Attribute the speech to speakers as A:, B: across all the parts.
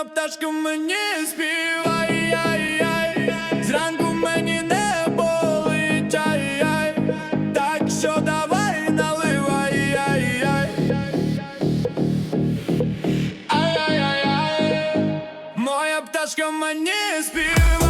A: Моя пташка мені співає, ай, ай, зранку мені не болить, ай, ай. так що давай наливай, ай, ай. Ай, ай, ай, ай. Моя пташка мені співає,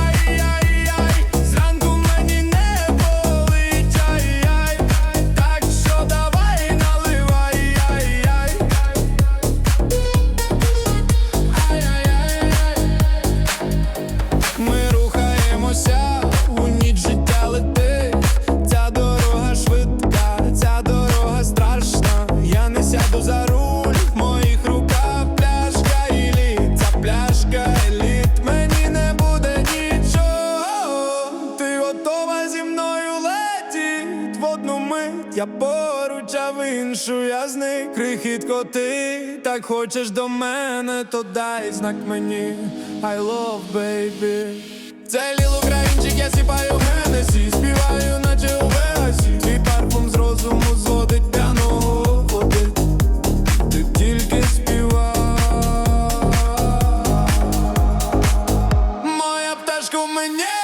A: Я поруч, а в іншу я зник. Крихітко, ти так хочеш до мене, то дай знак мені. I love, baby. Це ліл українчик, я сіпаю Генесі Співаю, наче у Вегасі Твій парфум з розуму зводить п'яного водить Ти тільки співай Моя пташка мені співає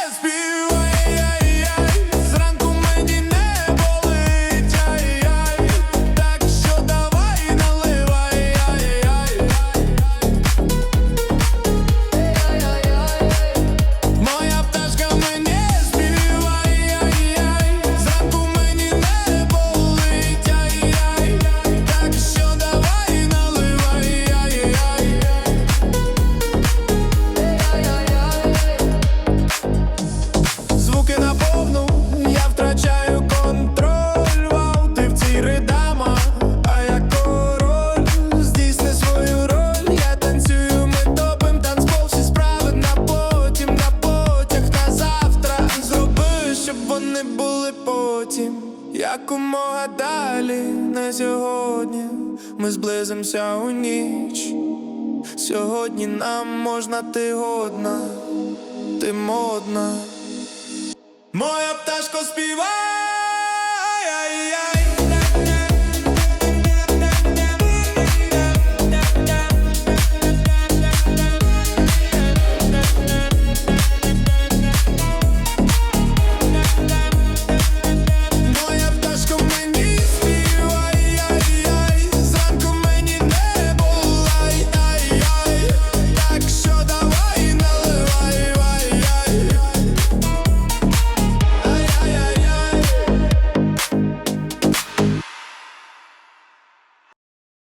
A: Якомога далі, не сьогодні. Ми зблизимося у ніч. Сьогодні нам можна ти годна, ти модна. Моя пташко співає